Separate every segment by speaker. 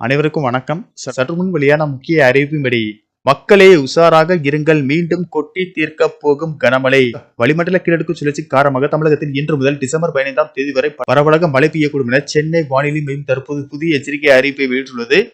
Speaker 1: அனைவருக்கும் வணக்கம். ச- சற்று முன் வெளியான முக்கிய அறிவிப்பின்படி மக்களே உஷாராக இருங்கள் மீண்டும் கொட்டி தீர்க்க போகும் கனமழை. வளிமண்டல கிழக்கு சுழற்சி காரணமாக தமிழகத்தில் இன்று முதல் டிசம்பர் பதினைந்தாம் தேதி வரை பரவலாக மழை பெய்யக்கூடும் என சென்னை வானிலை மையம் தற்போது புதிய எச்சரிக்கை அறிவிப்பை வெளியிட்டுள்ளது.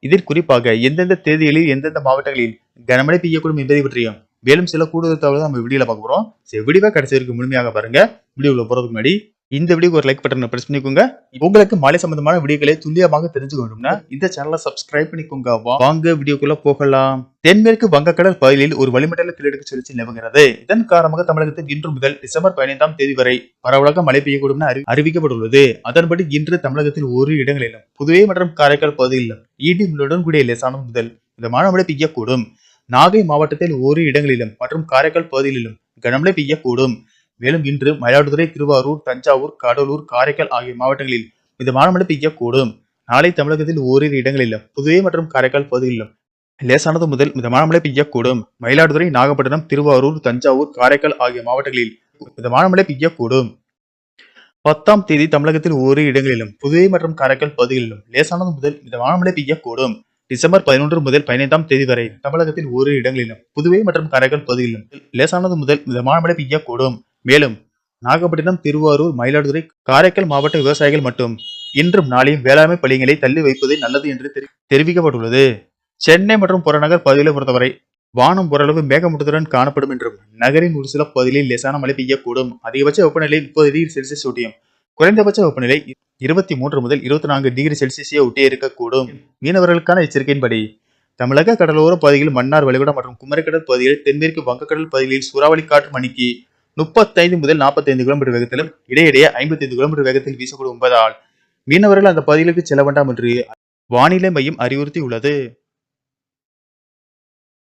Speaker 1: இதில் குறிப்பாக எந்தெந்த தேதிகளில் எந்தெந்த மாவட்டங்களில் கனமழை பெய்யக்கூடும் என்பதை பற்றியும் மேலும் சில கூடுதல் தகவல் நம்ம வீடியோல பார்க்க போறோம். சரி வீடியோவை கடைசி வரைக்கும் முழுமையாக பாருங்க. வீடியோவில் போறதுக்கு முன்னாடி இந்த வீடியோக்கு ஒரு லைக் பட்டனை ப்ரெஸ் பண்ணிக்கோங்க. உங்களுக்கு மழை சம்பந்தமான வீடியோக்களை துல்லியமாக தெரிஞ்சுக்க வேண்டும்னா இந்த சேனலை சப்ஸ்கிரைப் பண்ணிக்கோங்க. வாங்க வீடியோக்குள்ள போகலாம். தென்மேற்கு வங்கக்கடல் பகுதியில் ஒரு வளிமண்டல கிழக்கு சுழற்சி நிலவுகிறது. இதன் காரணமாக தமிழகத்தில் இன்று முதல் டிசம்பர் பதினைந்தாம் தேதி வரை பரவலாக மழை பெய்யக்கூடும் என அறி- அறிவிக்கப்பட்டுள்ளது. அதன்படி இன்று தமிழகத்தில் ஒரு இடங்களிலும் புதுவை மற்றும் காரைக்கால் பகுதிகளிலும் ஈடி மின்னுடன் கூடிய லேசான முதல் மிதமான மழை பெய்யக்கூடும். நாகை மாவட்டத்தில் ஒரு இடங்களிலும் மற்றும் காரைக்கால் பகுதிகளிலும் கனமழை பெய்யக்கூடும். மேலும் இன்று மயிலாடுதுறை திருவாரூர் தஞ்சாவூர் கடலூர் காரைக்கால் ஆகிய மாவட்டங்களில் மிதமான மழை பெய்யக்கூடும். நாளை தமிழகத்தில் ஓரிரு இடங்களிலும் புதுவை மற்றும் காரைக்கால் பகுதிகளிலும் லேசானது முதல் மிதமான மழை பெய்யக்கூடும். மயிலாடுதுறை நாகப்பட்டினம் திருவாரூர் தஞ்சாவூர் காரைக்கால் ஆகிய மாவட்டங்களில் மிதமான மழை பெய்யக்கூடும். பத்தாம் தேதி தமிழகத்தில் ஓரிரு இடங்களிலும் புதுவை மற்றும் காரைக்கால் பகுதிகளிலும் லேசானது முதல் மிதமான மழை பெய்யக்கூடும். டிசம்பர் பதினொன்று முதல் பதினைந்தாம் தேதி வரை தமிழகத்தில் ஓரிரு இடங்களிலும் புதுவை மற்றும் காரைக்கால் பகுதிகளிலும் லேசானது முதல் மிதமான மழை பெய்யக்கூடும். மேலும் நாகப்பட்டினம் திருவாரூர் மயிலாடுதுறை காரைக்கால் மாவட்ட விவசாயிகள் மட்டும் இன்றும் நாளையும் வேளாண்மை பள்ளிகளை தள்ளி வைப்பது நல்லது என்று தெரி- தெரிவிக்கப்பட்டுள்ளது. சென்னை மற்றும் புறநகர் பகுதிகளை பொறுத்தவரை வானம் ஓரளவு மேகமூட்டத்துடன் காணப்படும் என்றும் நகரின் ஒரு சில பகுதிகளில் லேசான மழை பெய்யக்கூடும். அதிகபட்ச வெப்பநிலை முப்பது டிகிரி செல்சியஸ் ஒட்டியும் குறைந்தபட்ச வெப்பநிலை இருபத்தி மூன்று முதல் இருபத்தி நான்கு டிகிரி செல்சியஸை ஒட்டியே இருக்கக்கூடும். மீனவர்களுக்கான எச்சரிக்கையின்படி தமிழக கடலோர பகுதியில் மன்னார் வளைகுடா மற்றும் குமரிக்கடல் பகுதியில் தென்மேற்கு வங்கக்கடல் பகுதியில் சூறாவளி காற்று மணிக்கு முப்பத்தைந்து முதல் நாற்பத்தைந்து கிலோமீட்டர் வேகத்திலும் இடையிடையே ஐம்பத்தைந்து கிலோமீட்டர் வேகத்தில் வீசக்கூடும் என்பதால் மீனவர்கள் அந்த பகுதிகளுக்கு செல்ல வேண்டாம் என்று வானிலை மையம் அறிவுறுத்தி உள்ளது